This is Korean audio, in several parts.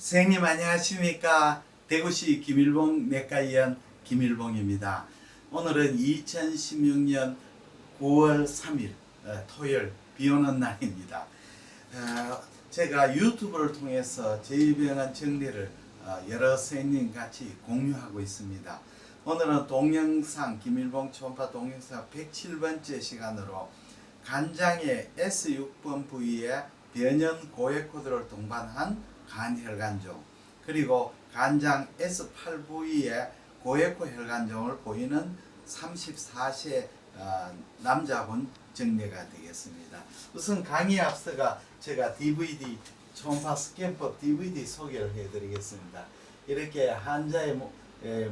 선생님 안녕하십니까? 대구시 김일봉 내과의원 김일봉입니다. 오늘은 2016년 9월 3일 어, 토요일 비오는 날입니다. 어, 제가 유튜브를 통해서 저희 병원 정리를 어, 여러 선생님 같이 공유하고 있습니다. 오늘은 동영상 김일봉 초음파 동영상 107번째 시간으로 간장의 S6번 부위에 변형 고액 코드를 동반한 간혈관종 그리고 간장 S8 부위에 고액호 혈관종을 보이는 34세 어, 남자분 정례가 되겠습니다. 우선 강의 앞서가 제가 DVD 초음파 스캔법 DVD 소개를 해드리겠습니다. 이렇게 환자의 모- 에,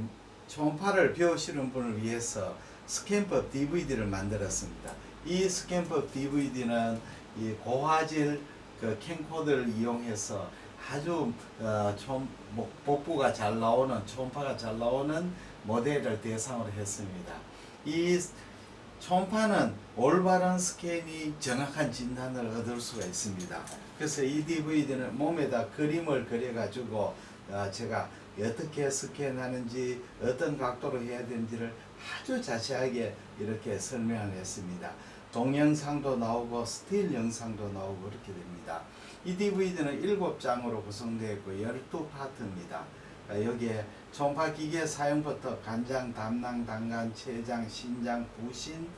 초음파를 배우시는 분을 위해서 스캔법 DVD를 만들었습니다. 이 스캔법 DVD는 이 고화질 그 캠코더를 이용해서 아주 어, 좀 목- 복부가 잘 나오는 초음파가 잘 나오는 모델을 대상으로 했습니다. 이 초음파는 올바른 스캔이 정확한 진단을 얻을 수가 있습니다. 그래서 이 DVD는 몸에다 그림을 그려가지고 어, 제가 어떻게 스캔하는지 어떤 각도로 해야 되는지를 아주 자세하게 이렇게 설명을 했습니다. 동영상도 나오고 스틸 영상도 나오고 그렇게 됩니다. 이 DVD는 7장으로 구성되어 있고 12파트입니다. 아, 여기에 초음파 기계 사용부터 간장, 담낭, 당간, 췌장, 신장, 부신,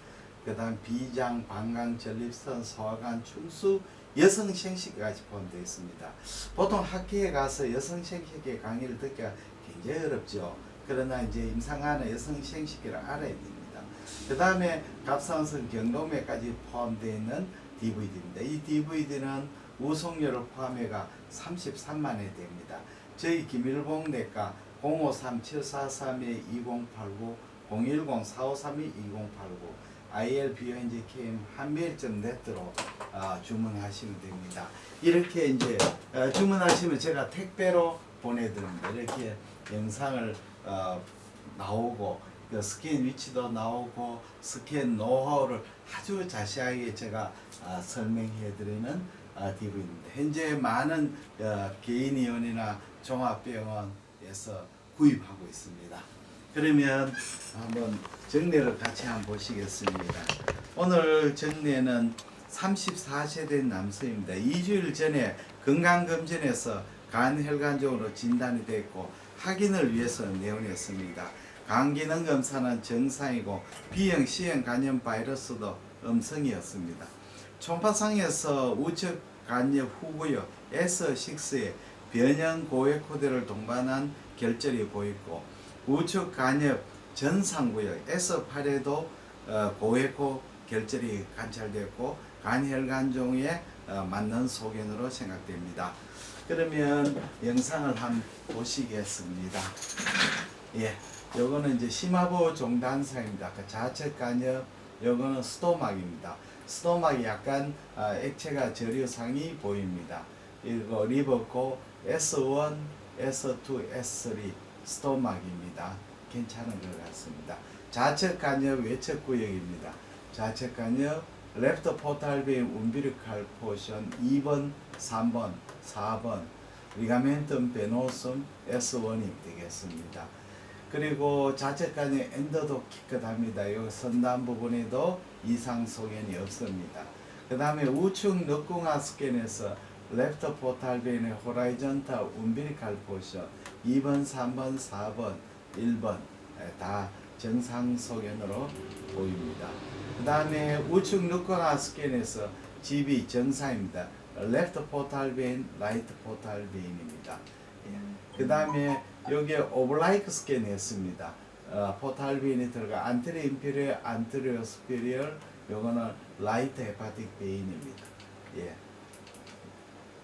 그 다음 비장, 방광, 전립선, 소화관, 충수, 여성 생식까지 포함되어 있습니다. 보통 학회에 가서 여성 생식의 강의를 듣기가 굉장히 어렵죠. 그러나 이제 임상하는 여성 생식을 알아야 됩니다. 그 다음에 갑상선 경동맥까지 포함되어 있는 DVD입니다. 이 DVD는 우송료를 포함해가 33만 원 됩니다. 저희 김일봉 내과 053-743-2089 010-4532-2089 ilbnjkm 한메일.net로 아, 주문하시면 됩니다. 이렇게 이제 어, 주문하시면 제가 택배로 보내드립니다. 이렇게 영상을 어, 나오고 그 스캔 위치도 나오고 스캔 노하우를 아주 자세하게 제가 아, 설명해 드리는 아, DV입니다. 현재 많은 어, 개인의원이나 종합병원에서 구입하고 있습니다. 그러면 한번 정례를 같이 한번 보시겠습니다. 오늘 정례는 34세 된 남성입니다. 2주일 전에 건강검진에서 간혈관종으로 진단이 됐고 확인을 위해서 내원했습니다. 간기능 검사는 정상이고 B형, C형 간염 바이러스도 음성이었습니다. 초음파상에서 우측 간엽 후구역 S6에 변형 고액 코드를 동반한 결절이 보이고 우측 간엽 전상구역 S8에도 어, 고액호 결절이 관찰됐고 간혈관종에 어, 맞는 소견으로 생각됩니다. 그러면 영상을 한번 보시겠습니다. 예, 요거는 이제 심화부 종단상입니다. 그 좌측 간엽, 요거는 스토막입니다. 스토막이 약간 아, 액체가 저류상이 보입니다. 이거 리버코 S1, S2, S3 스토막입니다. 괜찮은 것 같습니다. 좌측 간엽 외측 구역입니다. 좌측 간엽 레프트 포탈빈 움비리칼 포션 2번, 3번, 4번 리가멘텀 베노섬 S1이 되겠습니다. 그리고 좌측 간엽 엔더도 키끗합니다. 여기 선단 부분에도 이상 소견이 없습니다. 그 다음에 우측 늑궁화 스캔에서 레프트 포탈빈의 호라이전탈 움비리칼 포션 2번, 3번, 4번, 1번 다 정상 소견으로 보입니다. 그 다음에 우측 늑궁화 스캔에서 집이 정상입니다. 레프트 포탈빈, 라이트 포탈빈입니다. 그 다음에 여기에 오블라이크 스캔 했습니다. 어, 포탈빈이 들어가 안테리어 인피리어, 안테리어 스피리어 요거는 라이트 헤파틱 베인입니다. 예.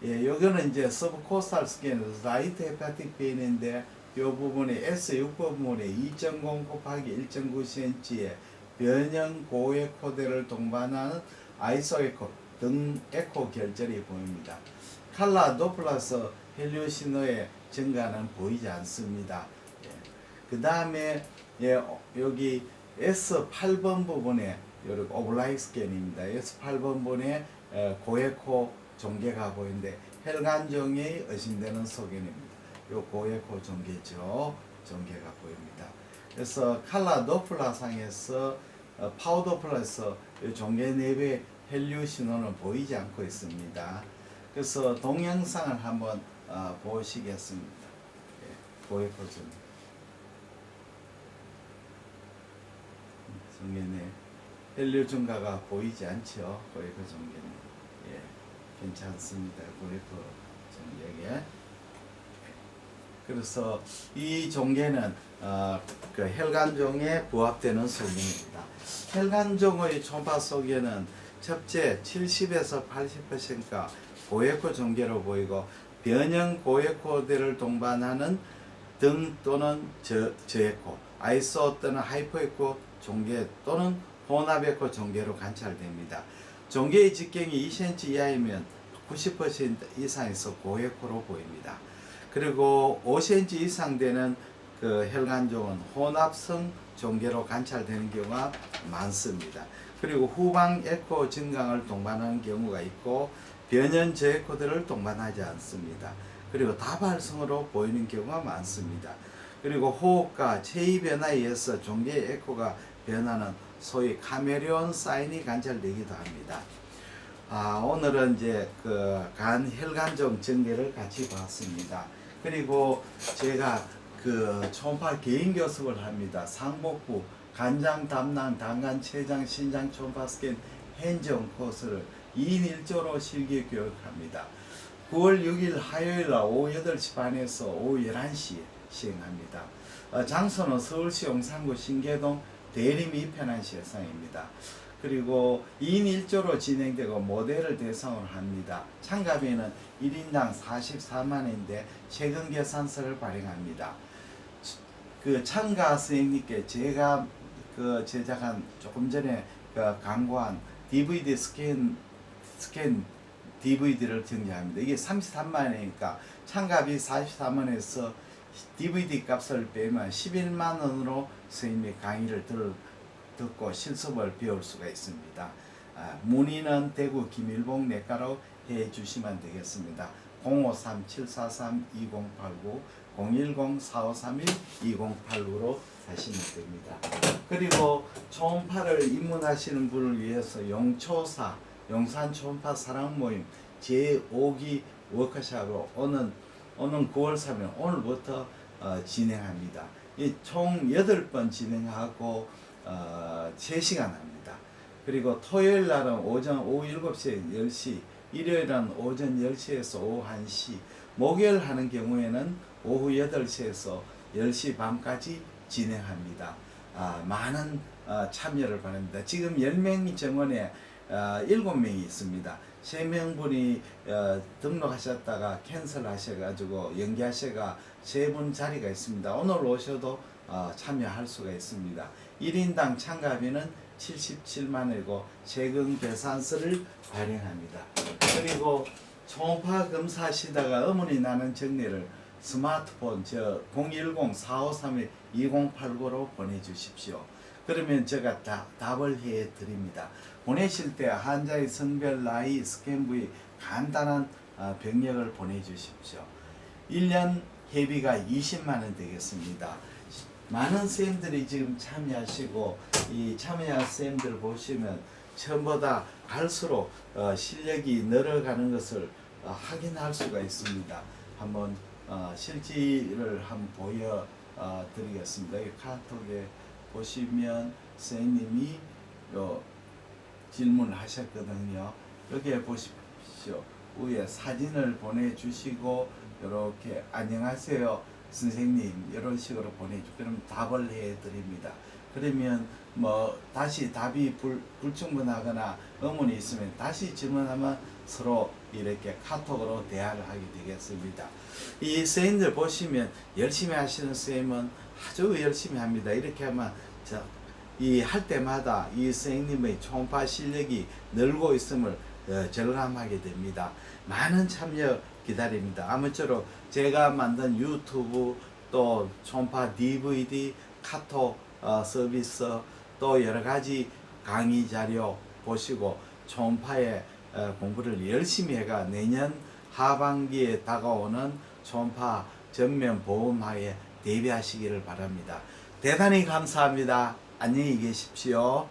예, 요거는 이제 서브코스탈 스캔에서 라이트 헤파틱 베인인데 요 부분에 S6 부분에 2.0 곱하기 1.9cm의 변형 고액 코드를 동반하는 아이소 에코 등 에코 결절이 보입니다. 칼라 도플러스 헬리오시노의 증가는 보이지 않습니다. 그 다음에 예, 어, 여기 S8번 부분에 이렇게 오블라이크 스캔입니다. S8번 부분에 에, 고에코 종계가 보이는데 헬간종이 의심되는 소견입니다. 요 고에코 종계죠. 종계가 보입니다. 그래서 칼라 도플라상에서 어, 파워 도플라에서 이 종계 내부의 헬류 신호는 보이지 않고 있습니다. 그래서 동영상을 한번 어, 보시겠습니다. 예, 고에코 종 종계내 헬류 증가가 보이지 않죠. 고에코 종계는 예, 괜찮습니다. 고에코 종계에 그래서 이 종계는 어, 그 혈관종에 부합되는 소견입니다. 혈관종의 초파 소견은 첫째 70에서 80%가 고에코 종계로 보이고 변형 고에코들을 동반하는 등 또는 저, 저에코, 아이소 또는 하이퍼에코 종계 또는 혼합에코 종계로 관찰됩니다. 종계의 직경이 2cm 이하이면 90% 이상에서 고에코로 보입니다. 그리고 5cm 이상 되는 그 혈관종은 혼합성 종계로 관찰되는 경우가 많습니다. 그리고 후방 에코 증강을 동반하는 경우가 있고 변연 저에코들을 동반하지 않습니다. 그리고 다발성으로 보이는 경우가 많습니다. 그리고 호흡과 체위 변화에 의해서 종계 에코가 변하는 소위 카메레온 사인이 관찰되기도 합니다. 아, 오늘은 이제 그 간 혈관종 전개를 같이 봤습니다. 그리고 제가 그 초음파 개인 교습을 합니다. 상복부 간장, 담낭, 당간, 췌장, 신장 초음파 스캔 행정 코스를 2인 1조로 실기 교육합니다. 9월 6일 화요일 날 오후 8시 반에서 오후 11시에 시행합니다. 어, 장소는 서울시 용산구 신계동 대림 이편한 시상입니다. 그리고 2인 1조로 진행되고 모델을 대상으로 합니다. 참가비는 1인당 44만 원인데 세금 계산서를 발행합니다. 그 참가 선생님께 제가 그 제작한 조금 전에 그 광고한 DVD 스캔 스캔 DVD를 정리합니다. 이게 33만 원이니까 참가비 44만 원에서 DVD 값을 빼면 11만 원으로 선생님의 강의를 들, 듣고 실습을 배울 수가 있습니다. 아, 문의는 대구 김일봉 내과로 해 주시면 되겠습니다. 053-743-2089 010-4531-2089로 하시면 됩니다. 그리고 초음파를 입문하시는 분을 위해서 용초사 용산 초음파 사랑 모임 제5기 워크샵으로 오는 오는 9월 3일 오늘부터 어, 진행합니다. 이총 8번 진행하고 어, 3시간 합니다. 그리고 토요일 날은 오전 오후 7시에 10시, 일요일은 오전 10시에서 오후 1시, 목요일 하는 경우에는 오후 8시에서 10시 밤까지 진행합니다. 아, 많은 어, 참여를 바랍니다. 지금 10명이 정원에 어, 7명이 있습니다. 3명분이 어, 등록하셨다가 캔슬 하셔가지고 연기하셔가 세 분 자리가 있습니다. 오늘 오셔도 어, 참여할 수가 있습니다. 1인당 참가비는 77만원이고 세금 계산서를 발행합니다. 그리고 초음파 검사하시다가 의문이 나는 정리를 스마트폰 저 010-4531-2089로 보내주십시오. 그러면 제가 다, 답을 해 드립니다. 보내실 때 환자의 성별, 나이, 스캔 부위 간단한 어, 병력을 보내주십시오. 1년 회비가 20만 원 되겠습니다. 많은 선생님들이 지금 참여하시고 이 참여한 선생님들 보시면 처음보다 갈수록 어, 실력이 늘어가는 것을 어, 확인할 수가 있습니다. 한번 어, 실지를 한번 보여 어, 드리겠습니다. 이 카톡에 보시면 선생님이 요 질문을 하셨거든요. 여기에 보십시오. 위에 사진을 보내주시고 이렇게 안녕하세요 선생님 이런 식으로 보내주 그럼 답을 해드립니다. 그러면 뭐 다시 답이 불, 불충분하거나 의문이 있으면 다시 질문하면 서로 이렇게 카톡으로 대화를 하게 되겠습니다. 이 선생님들 보시면 열심히 하시는 선생님은 아주 열심히 합니다. 이렇게 하면 저, 이할 때마다 이 선생님의 총파 실력이 늘고 있음을 어, 절감하게 됩니다. 많은 참여 기다립니다. 아무쪼록 제가 만든 유튜브 또 총파 DVD 카톡 어, 서비스 또 여러 가지 강의 자료 보시고 총파의 어, 공부를 열심히 해가 내년 하반기에 다가오는 초음파 전면 보험하에 대비하시기를 바랍니다. 대단히 감사합니다. 안녕히 계십시오.